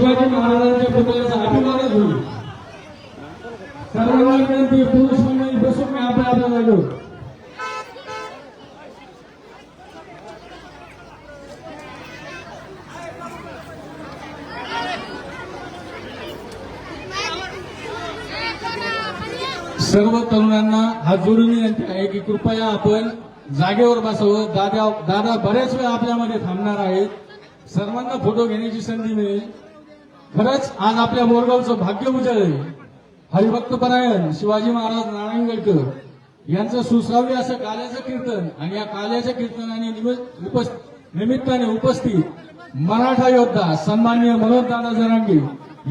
शिवाजी महाराजांच्या पुतळ्याचा अभिमानच होईल. सर्वांना विनंती पुरुष मंडळी बसून मी आपल्या आपल्या जागेवर सर्व तरुणांना हात जोडून विनंती आहे की कृपया आपण जागेवर बसावं. दादा दादा बऱ्याच वेळ आपल्यामध्ये थांबणार आहेत. सर्वांना फोटो घेण्याची संधी मिळेल. खरंच आज आपल्या बोरगावचं भाग्य उजळले हरिभक्त परायण शिवाजी महाराज नारायणगडकर यांचं सुश्राव्य असं काल्याचं कीर्तन आणि या काल्याच्या कीर्तनाने निमित्ताने उपस्थित मराठा योद्धा सन्मान्य मनोजदादा जरांगे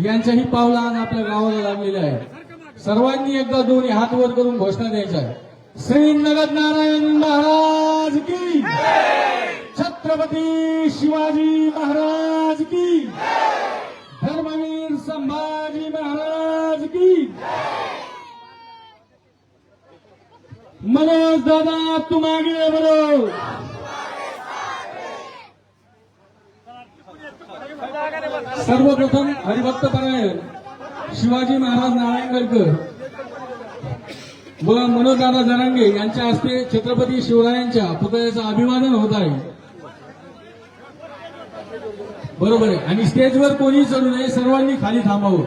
यांच्याही पावलं आज आपल्या गावाला लागलेल्या आहेत. सर्वांनी एकदा दोन्ही हात वर करून घोषणा द्यायच्या आहे. श्री नगद नारायण महाराज की छत्रपती शिवाजी महाराज की संभाजी महाराज की. मनोज दादा तुम आगे बरो सर्वप्रथम हरिभक्त परायण शिवाजी महाराज नारायणगडकर व मनोजदादा जरांगे यांच्या हस्ते छत्रपती शिवरायांच्या पुतळ्याचं अभिवादन होत आहे. बरोबर आहे. आणि स्टेजवर कोणी चढू नये सर्वांनी खाली थांबावं.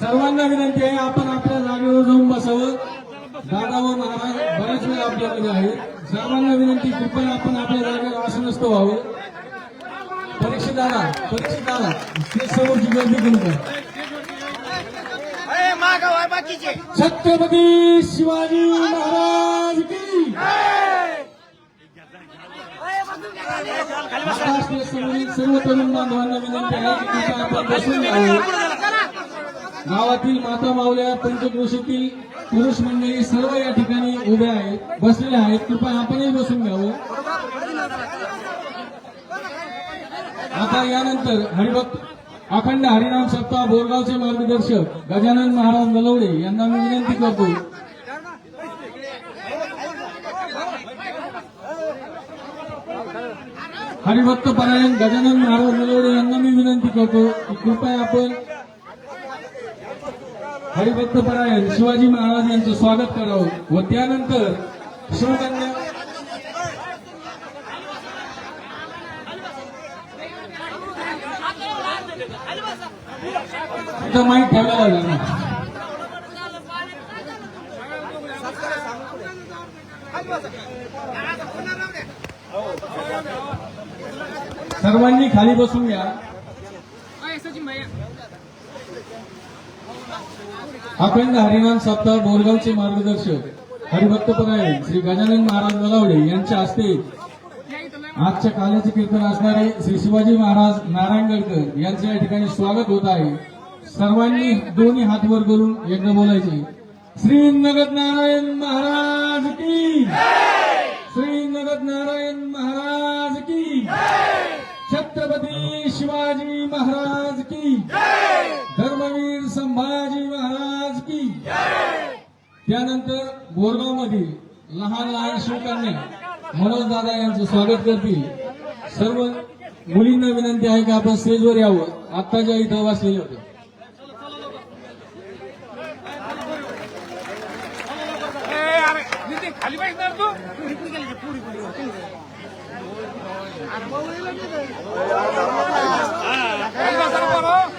सर्वांना विनंती आहे आपण आपल्या जागेवर जाऊन बसावं. दादा व महाराज बऱ्याच वेळ आपल्यामध्ये आहेत. सर्वांना विनंती कृपया आपण आपल्या जागेवर आसनस्थ व्हावं. परीक्षित दादा परीक्षित दादा स्टेज समोरची गर्दी करू नका. छत्रपती शिवाजी महाराज सर्व तरुण बांधवांना विनंती आहे की आपण बसून घ्यावं गावातील माता मावल्या पंचक्रोशीतील पुरुष मंडळी सर्व या ठिकाणी उभे आहेत बसलेले आहेत. कृपया आपणही बसून घ्यावं. आता यानंतर हरिभक्त अखंड हरिनाम सप्ताह बोरगावचे मार्गदर्शक गजानन महाराज नलवडे यांना मी विनंती करतो हरिभक्त परायण गजानन महाराज नलवडे यांना मी विनंती करतो की कृपया आपण हरिभक्त परायण शिवाजी महाराज यांचं स्वागत करावं व त्यानंतर शिवकन्या माहीत ठेवायला लागला सर्वांनी खाली बसून घ्या. अखंड हरिनाम सप्ताह बोरगावचे मार्गदर्शक हरिभक्त परायण श्री गजानन महाराज नलावडे यांच्या हस्ते आजच्या काल्याचे कीर्तन असणारे श्री शिवाजी महाराज नारायणगडकर यांचे या ठिकाणी स्वागत होत आहे. सर्वांनी दोन्ही हात वर करून एकदा बोलायचे. श्री नगद नारायण महाराज की श्री नगद नारायण महाराज की छत्रपती शिवाजी महाराज की धर्मवीर संभाजी महाराज की त्यानंतर बोरगाव मधील लहान लहान शिवकन्या मनोज दादा यांचं स्वागत करतील. सर्व मुलींना विनंती आहे की आपण स्टेजवर यावं. आत्ताच्या इथं बसलेले होते खाली पाहिजे ना तू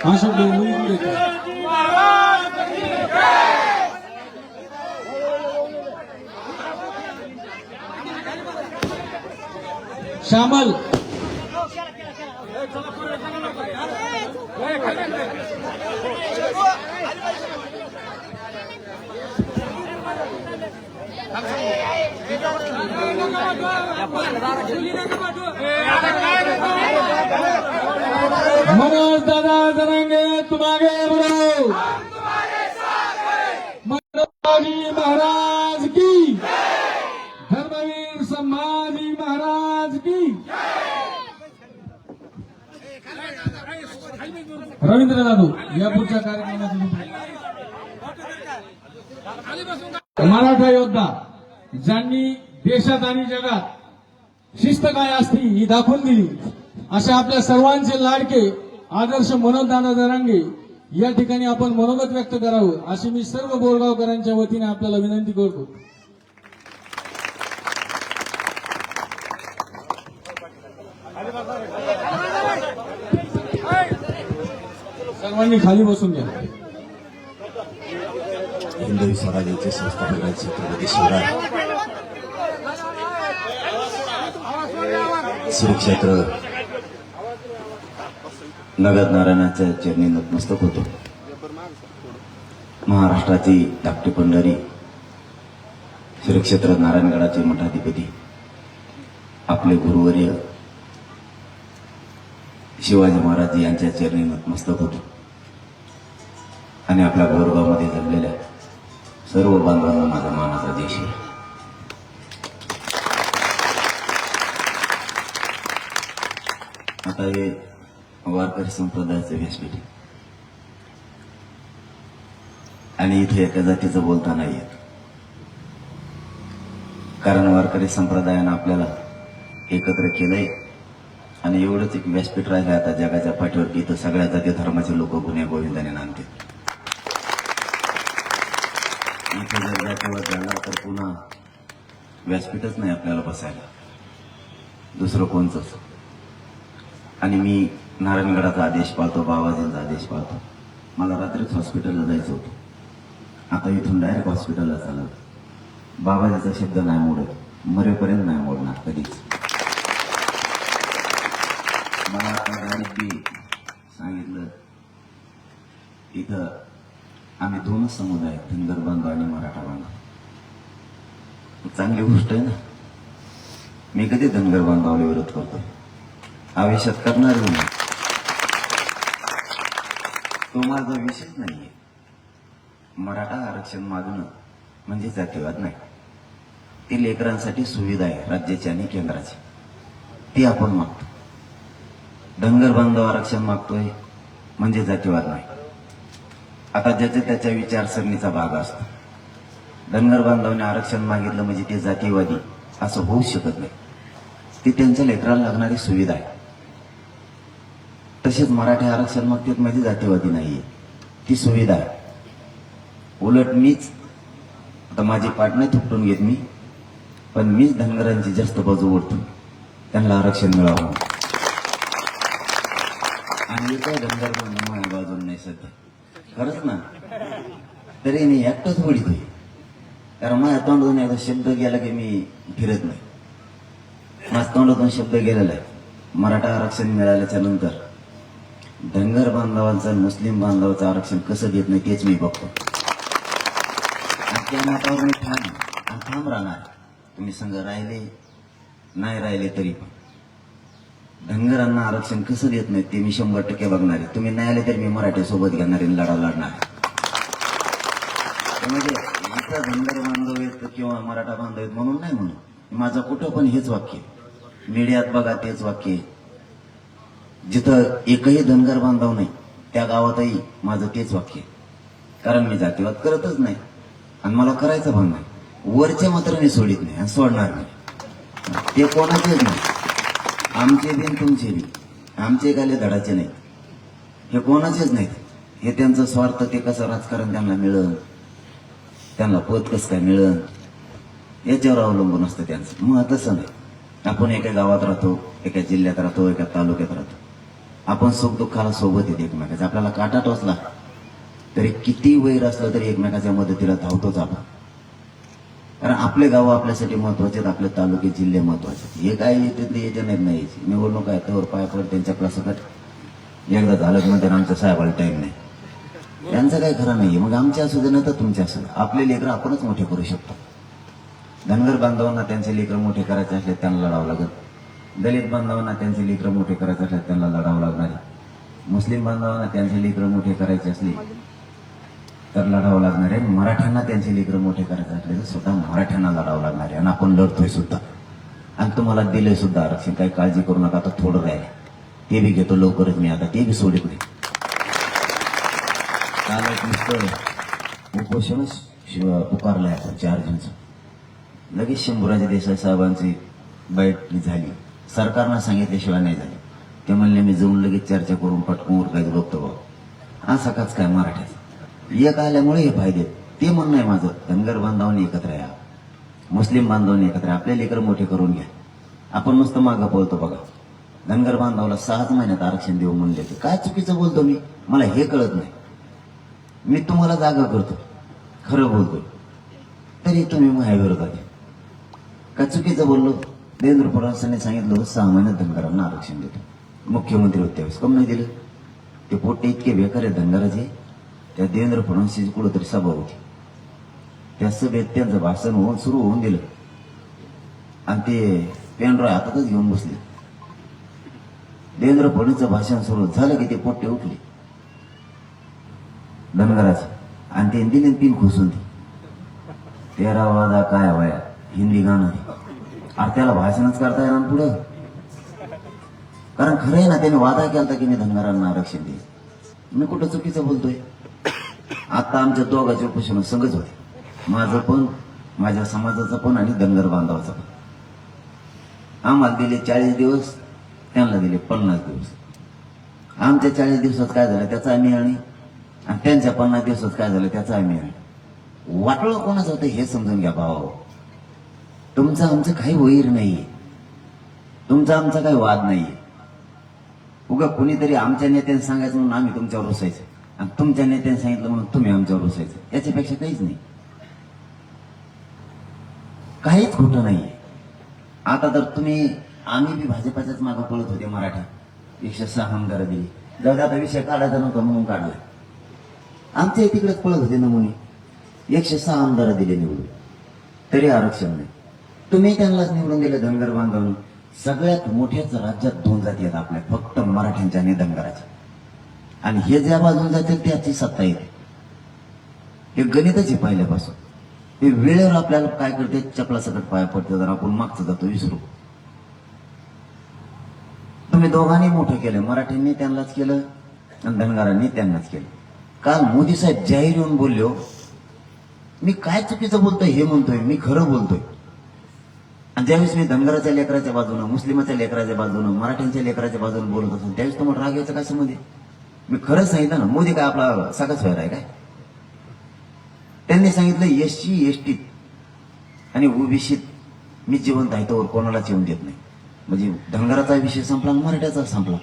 हा शब्द मुलींकडे येतो. श्यामल मनोज दादा जरांगे तुम आगे मनोजी महाराज की धर्मवीर संभाजी महाराज की रवींद्र जाधव या पुढच्या कार्यक्रमात मराठा योद्धा ज्यांनी देशात आणि जगात शिस्त काय असती ही दाखवून दिली. अशा आपल्या सर्वांचे लाडके आदर्श मनोजदादा दरांगे या ठिकाणी आपण मनोगत व्यक्त करावं अशी मी सर्व बोरगावकरांच्या वतीने आपल्याला विनंती करतो. सर्वांनी खाली बसून घ्या. हिंदवी स्वराज्याचे संस्थापक आहेत छत्रपती शिवराय. श्री क्षेत्र नगद नारायणाच्या चरणी नतमस्तक होतो. महाराष्ट्राची धाकटी पंढरी श्री क्षेत्र नारायणगडाचे मठाधिपती आपले गुरुवर्य शिवाजी महाराज यांच्या चरणी नतमस्तक होतो. आणि आपल्या गौरवामध्ये जमलेल्या सर्व बांधवांना माझा मानाचा देश आहे. आता हे वारकरी संप्रदायाचं व्यासपीठ आणि इथे एका जातीचं बोलता नाही येत. कारण वारकरी संप्रदायानं आपल्याला एकत्र केलंय. आणि एवढंच एक व्यासपीठ राहिलं आता जगाच्या पाठीवरती. इथं सगळ्या जाती धर्माचे लोक गुन्हे गोविंदाने नांदतील इथे जर जातीवाद झाला तर पुन्हा व्यासपीठच नाही आपल्याला बसायला. दुसरं कोणचंच आणि मी नारायणगडाचा आदेश पाळतो बाबाजींचा आदेश पाळतो. मला रात्रीच हॉस्पिटलला जायचं होतं. आता इथून डायरेक्ट हॉस्पिटलला चालत. बाबाजीचा शब्द नाही मोडत. मरेपर्यंत नाही मोडणार कधीच. मला आता डायरेक्ट सांगितलं इथं आम्ही दोनच समुदाय आहेत धनगर बांधव आणि मराठा बांधव चांगली गोष्ट आहे ना? मी कधी धनगर बांधवाला विरोध करतो आयुष्यात करणार नाही. तो माझा विषय नाहीये. मराठा आरक्षण मागणं म्हणजे जातीवाद नाही. ती लेकरांसाठी सुविधा आहे राज्याची आणि केंद्राची. ती आपण मागतो. धनगर बांधव आरक्षण मागतोय म्हणजे जातीवाद नाही. आता ज्याच्या त्याच्या विचारसरणीचा भाग असतो. धनगर बांधवाने आरक्षण मागितलं म्हणजे ते जातीवादी असं होऊ शकत नाही. ती त्यांच्या लेकराला लागणारी सुविधा आहे. तसेच मराठी आरक्षण मागतात म्हणजे जातीवादी नाहीये. ती सुविधा आहे. उलट मीच आता माझी पाठ नाही थुपटून घेत मी पण मीच धनगरांची जास्त बाजू ओढतो. त्यांना आरक्षण मिळावं आणि काय धनगर म्हणून माझ्या बाजून नाही सध्या? खरंच ना? तरी मी एकटाच वडीत आहे. कारण माझ्या तोंडातून एकदा शब्द गेला की मी फिरत नाही. माझ्या तोंडातून शब्द गेलेला आहे. मराठा आरक्षण मिळाल्याच्या नंतर धनगर बांधवांचं आणि मुस्लिम बांधवाचं आरक्षण कसं देत नाही तेच मी बघतो. त्या मतावर मी ठाण आणि ठाम राहणार तुम्ही संघ राहिले नाही राहिले तरी पण. धनगरांना आरक्षण कसं देत नाही ते मी शंभर टक्के बघणार आहे. तुम्ही नाही आले तर मी मराठी सोबत घेणार आहे लढा लढणार. म्हणजे इथं धनगर बांधव आहेत किंवा मराठा बांधव आहेत म्हणून नाही म्हणून. माझं कुठं पण हेच वाक्य मीडियात बघा तेच वाक्य जिथं एकही धनगर बांधव नाही त्या गावातही माझं तेच वाक्य आहे. कारण मी जातीवाद करतच नाही आणि मला करायचं पण नाही. वरचे मात्र मी सोडित नाही आणि सोडणार नाही. ते कोणाचेच नाही. आमचे बी आणि तुमचे बी. आमचे गाले धडाचे नाही हे कोणाचेच नाहीत. हे त्यांचं स्वार्थ ते कसं राजकारण त्यांना मिळन? त्यांना पद कसं काय मिळं याच्यावर अवलंबून असतं त्यांचं. मग तसं नाही. आपण एका गावात राहतो एका जिल्ह्यात राहतो एका तालुक्यात राहतो. आपण सुख दुःखाला सोबत येते एकमेकाचा. आपल्याला काटा टोचला. तरी किती वैर असलं तरी एकमेकाच्या मदतीला धावतोच आपण. कारण आपले गाव आपल्यासाठी महत्त्वाचे आहेत आपले तालुके जिल्हे महत्त्वाचे आहेत. हे काय येते ते येते नाहीत नाही निवडणूक आहे त्यावर पाय पड त्यांच्या प्रसकट एकदा झालं की म्हणते आमच्या साहेबाला टाईम नाही. त्यांचं काही खरं नाही मग आमचे असू दे ना तर तुमचे असू दे. आपले लेकरं आपणच मोठे करू शकतो. धनगर बांधवांना त्यांचे लेकरं मोठे करायचे असले त्यांना लढावं लागत दलित बांधवांना त्यांचे लेकरं मोठे करायचे असले त्यांना लढावं लागणार मुस्लिम बांधवांना त्यांचे लेकरं मोठे करायचे असले तर लढावं लागणार आहे. मराठ्यांना त्यांचे लेकरं मोठे करायचे असले तर सुद्धा मराठ्यांना लढावं लागणार आहे. आणि आपण लढतोय सुद्धा. आणि तुम्हाला दिलंय सुद्धा आरक्षण. काही काळजी करू नका आता थोडं राहील. ते बी घेतो लवकरच मी आता. ते बी सोडित नाही काल एक नुसतं उपोषणच पुकारलं पुकारलंय आपण चार जणचं. लगेच शंभूराजे देसाई साहेबांची बैठक झाली. सरकारनं सांगितल्याशिवाय नाही झाली. ते म्हणले मी जाऊन लगेच चर्चा करून पटकून उरकायचं बघतो बाबा असा काच काय मराठ्याचा? एक आल्यामुळे हे फायदे ते म्हणणं आहे माझं. धनगर बांधवांनी एकत्र या. मुस्लिम बांधवांनी एकत्र आपल्या आपले लेकर मोठे करून घ्या. आपण नुसतं मागं बोलतो बघा. धनगर बांधवाला सहाच महिन्यात आरक्षण देऊ म्हणले ते. काय चुकीचं बोलतो मी? मला हे कळत नाही. मी तुम्हाला जागा करतो. खरं बोलतोय. तरी तुम्ही माझ्या विरोधात का चुकीचं बोललो? देवेंद्र फडणवीसांनी सांगितलं होतं सहा महिन्यात धनगरांना आरक्षण देतो. मुख्यमंत्री होते त्यावेळेस कम नाही दिलं? ते पोटे इतके बेकार आहे धनगराचे. त्या देवेंद्र फडणवीस कुठंतरी सभा होती. त्या सभेत त्यांचं भाषण होऊन सुरू होऊन दिलं. आणि ते पेनड्रॉय हातातच घेऊन बसले. देवेंद्र फडणवीसचं भाषण सुरू झालं की ते पोट्टे उठले. धनगराचे आणि ते दिले पिन खुसून ती. तेरा वादा काय वया हिंदी गाणं आहे. अरे त्याला भाषणच करता येणार पुढं. कारण खरं आहे ना त्याने वादा केला की मी धनगरांना आरक्षण देईन. मी कुठं चुकीचं बोलतोय? आता आमच्या दोघांचे उपोषण संगच होते. माझं पण माझ्या समाजाचं पण आणि धनगर बांधवाचं पण. आम्हाला दिले चाळीस दिवस त्यांना दिले पन्नास दिवस. आमच्या चाळीस दिवसात काय झालं त्याचा आम्ही आणि आणि त्यांच्या पन्नास दिवसात काय झालं त्याचा आम्ही आणि. वाटलं कोणाचं होतं हे समजून घ्या भावा हो. तुमचं आमचं काही वैर नाहीये. तुमचा आमचा काही वाद नाहीये. उगा कुणीतरी आमच्या नेत्याने सांगायचं म्हणून आम्ही तुमच्यावर रुसायचं. तुमच्या नेत्याने सांगितलं म्हणून तुम्ही आमच्यावर बसायचं याच्यापेक्षा काहीच नाही. काहीच खोटं नाहीये. आता तर तुम्ही आम्ही बी भाजपाच्याच मागं पळत होते मराठा. एकशे सहा आमदार दिली जाऊ आता विषय काढायचा नव्हता म्हणून काढला आमच्या तिकडेच पळत होते नमुने. एकशे सहा आमदार दिले निवडून. तरी आरक्षण नाही. तुम्ही त्यांनाच निवडून दिले धनगर बांधवून. सगळ्यात मोठ्याच राज्यात दोन जाती आहेत आपल्या. फक्त मराठ्यांच्या आणि धनगराच्या. आणि हे ज्या बाजूला जातील त्याची सत्ता येते. हे गणितच आहे पहिल्यापासून. हे वेळेवर आपल्याला काय करते? चपलासकट पाया पडते जर आपण मागचं जातो विसरू. तुम्ही दोघांनी मोठं केलं मराठ्यांनी त्यांनाच केलं आणि धनगरांनी त्यांनाच केलं. काल मोदी साहेब जाहीर येऊन बोललो हो, मी काय चुकीचं बोलतोय हे म्हणतोय मी खरं बोलतोय. आणि ज्यावेळेस मी धनगराच्या लेकराच्या बाजूनं मुस्लिमाच्या लेकराच्या बाजूनं मराठ्यांच्या लेकराच्या बाजूनं बोलत असतो त्यावेळेस तुम्हाला राग यायचं काय संबंध? आहे? मी खरंच सांगितलं ना मोदी काय आपला सगळाच व्हायला आहे काय? त्यांनी सांगितलं एससी एसटीत आणि ओबीसीत मी जिवंत आहे तोवर कोणालाच येऊन देत नाही. म्हणजे धनगराचा विषय संपला मराठ्याचा संपला.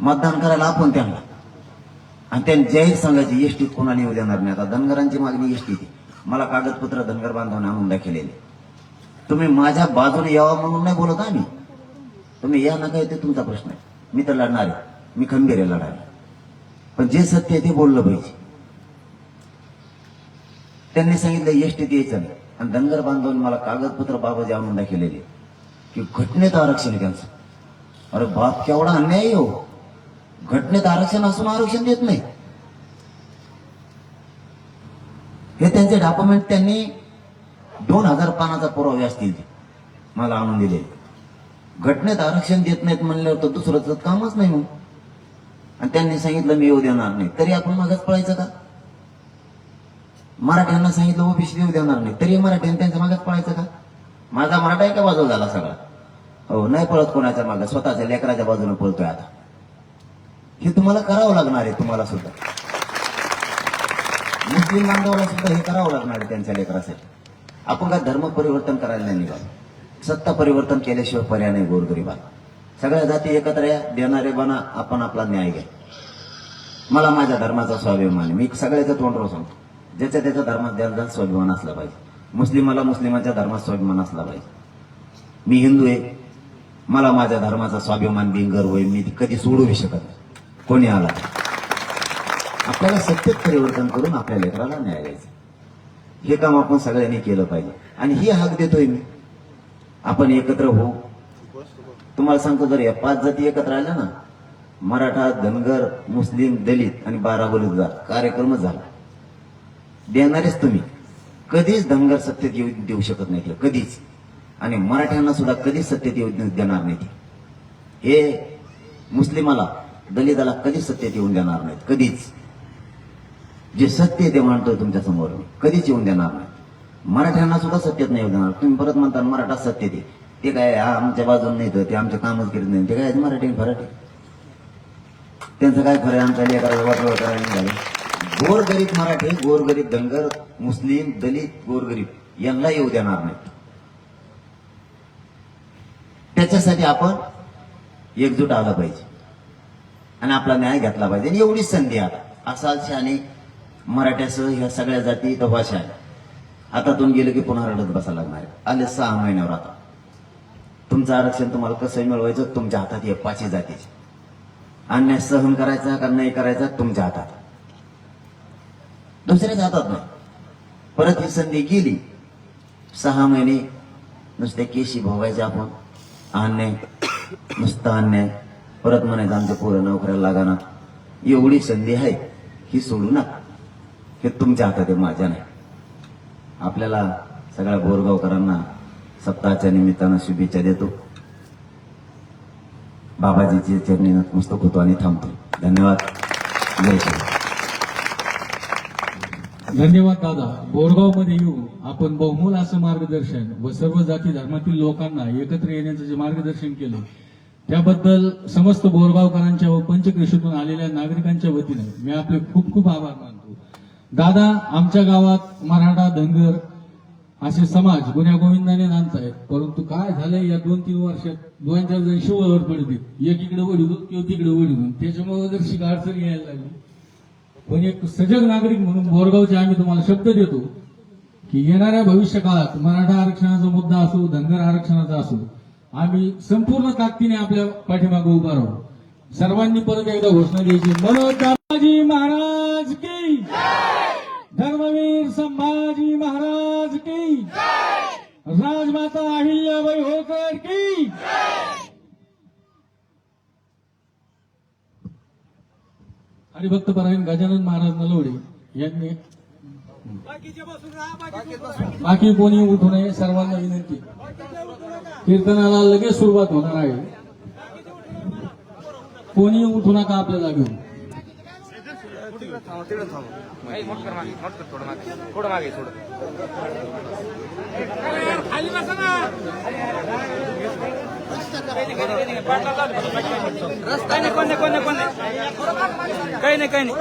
मतदान करायला आपण त्यांना. आणि त्यांनी जाहीर सांगायचे एसटीत कोणाला येऊ देणार नाही? आता धनगरांची मागणी एसटीत मला कागदपत्र धनगर बांधवाने आणून दाखवलेले तुम्ही माझ्या बाजूने यावा म्हणून नाही बोलत आम्ही. तुम्ही या नका ते तुमचा प्रश्न आहे. मी तर लढणार आहे. मी खंबीर आहे लढायला पण जे सत्य आहे ते बोललं पाहिजे. त्यांनी सांगितलं एसटीत यायचं नाही. आणि धनगर बांधवांनी मला कागदपत्र बाबाजी आणून दाखवलेले की घटनेत आरक्षण आहे त्यांचं. अरे बाप केवढा अन्याय हो. घटनेत आरक्षण असून आरक्षण देत नाही. हे त्यांचे डॉक्युमेंट त्यांनी दोन हजार पानाचा पुरावे असतील मला आणून दिले घटनेत आरक्षण देत नाहीत म्हणल्यावर तर दुसरं तर कामच नाही मग. आणि त्यांनी सांगितलं मी येऊ देणार नाही. तरी आपण मागच पळायचं का? मराठ्यांना सांगितलं ओबीसी येऊ देणार नाही. तरी मराठ्यांनी त्यांच्या मागच पळायचं का? माझा मराठा एका बाजूला झाला सगळा. हो नाही पळत कोणाच्या मागे. स्वतःच्या लेकराच्या बाजूने पळतोय आता. हे तुम्हाला करावं लागणार आहे तुम्हाला सुद्धा. मुस्लिम बांधवाला सुद्धा हे करावं लागणार आहे त्यांच्या लेकरासाठी. आपण काय धर्म परिवर्तन करायला नाही निघालो. सत्ता परिवर्तन केल्याशिवाय पर्याय नाही गोरगरीबाला. सगळ्या जाती एकत्र या देणारे बना आपण आपला न्याय घ्या. मला माझ्या धर्माचा स्वाभिमान आहे. मी सगळ्याचं तोंडवर सांगतो ज्याच्या त्याच्या धर्मात ज्याला स्वाभिमान असला पाहिजे. मुस्लिमाला मुस्लिमाच्या धर्मात स्वाभिमान असला पाहिजे. मी हिंदू आहे. मला माझ्या धर्माचा स्वाभिमान बिंगर गर्व आहे मी कधी सोडू शकत नाही. कोणी आला? आपल्याला सत्तेत परिवर्तन करून आपल्या लेकराला न्याय द्यायचा. हे काम आपण सगळ्यांनी केलं पाहिजे. आणि ही हाक देतोय मी. आपण एकत्र होऊ. तुम्हाला सांगतो जर या पाच जाती एकत्र आल्या ना मराठा धनगर मुस्लिम दलित आणि बारा बलुतदार कार्यक्रमच झाला. देणारेच तुम्ही. कधीच धनगर सत्तेत येऊ देऊ शकत नाही कधीच. आणि मराठ्यांना सुद्धा कधीच सत्तेत येऊ देणार नाही हे मुस्लिमाला दलिताला कधीच सत्तेत येऊन देणार नाहीत कधीच. जे सत्य ते मांडतोय तुमच्यासमोर कधीच येऊन देणार नाही मराठ्यांना सुद्धा सत्तेत नाही येऊ देणार. तुम्ही परत म्हणता मराठा सत्य ते काय आमच्या बाजून नाही तर ते आमचं कामच करीत नाही ते काय मराठी फराठी? त्यांचं काय खरं आहे? आमच्या लेकराला वाटलं करायला निघालं. गोरगरीब मराठी गोरगरीब धनगर मुस्लिम दलित गोरगरीब यांना येऊ देणार नाही त्याच्यासाठी आपण एकजूट आला पाहिजे. आणि आपला न्याय घेतला पाहिजे. आणि एवढीच संधी आता असाल आणि मराठ्यासह ह्या सगळ्या जाती भाषा आहे. हातातून गेलं की पुन्हा रडत बसायला लागणार आहे. आले सहा महिन्यावर आता. तुमचं आरक्षण तुम्हाला कसं मिळवायचं तुमच्या हातात हे पाचही जातीचे. अन्याय सहन करायचा का नाही करायचा तुमच्या हातात. दुसऱ्याच हातात नाही. परत ही संधी गेली. सहा महिने नुसते केशी भोगायचे आपण. अन्याय नुसतं अन्याय. परत म्हणायचं आमच्या पोरं नोकऱ्याला लागाना. एवढी संधी आहे ही सोडू नका. हे तुमच्या हातात आहे माझ्या नाही. आपल्याला सगळ्या बोरगावकरांना सप्ताहाच्या निमित्तानं शुभेच्छा देतो. बाबाजीचे चरणी नतमस्तक होतो आणि थांबतो. धन्यवाद. जय श्री धन्यवाद दादा. बोरगावमध्ये येऊन आपण बहुमूल असं मार्गदर्शन व सर्व जाती धर्मातील लोकांना एकत्र येण्याचं जे मार्गदर्शन केलं त्याबद्दल समस्त बोरगावकरांच्या व पंचक्रेशीतून आलेल्या नागरिकांच्या वतीने मी आपले खूप खूप आभार मानतो. दादा आमच्या गावात मराठा धनगर असे समाज गुन्ह्या गोविंदाने नांदतायत. परंतु काय झालंय या दोन तीन वर्षात? दोन चार जण शिववर पडतील एक इकडे वडील किंवा तिकडे वडील त्याच्यामुळे जर अडचण यायला लागली. पण एक सजग नागरिक म्हणून बोरगावचे आम्ही तुम्हाला शब्द देतो की येणाऱ्या भविष्य काळात मराठा आरक्षणाचा मुद्दा असो धनगर आरक्षणाचा असो आम्ही संपूर्ण ताकदीने आपल्या पाठीमागे उभा राहू. सर्वांनी परत एकदा घोषणा द्यायची. मनोज महाराज की धर्मवीर संभाजी महाराज की राजमाता अहिल्याबाई होकर की? हरिभक्तपरायण गजानन महाराज नलवडे यांनी बाकी कोणी उठू नये सर्वांना विनंती. कीर्तनाला लगेच सुरुवात होणार आहे. कोणी उठू नका आपल्या जागेवर. नाही, मोठ कर मागे मोठ कर थोडं मागे. थोडं थोडं. नाही कोण नाही कोण नाही कोण नाही. काही नाही काही नाही.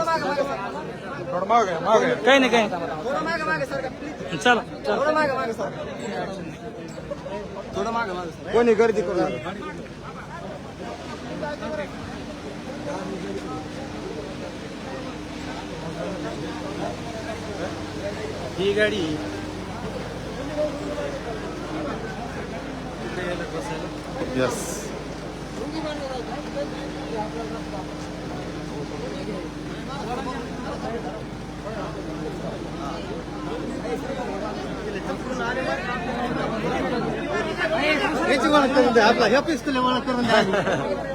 काही नाही काही नाही. चला कोणी गर्दी करू. ही गाडी यस आपला ह्या पिस्तुले ओळख करून द्या.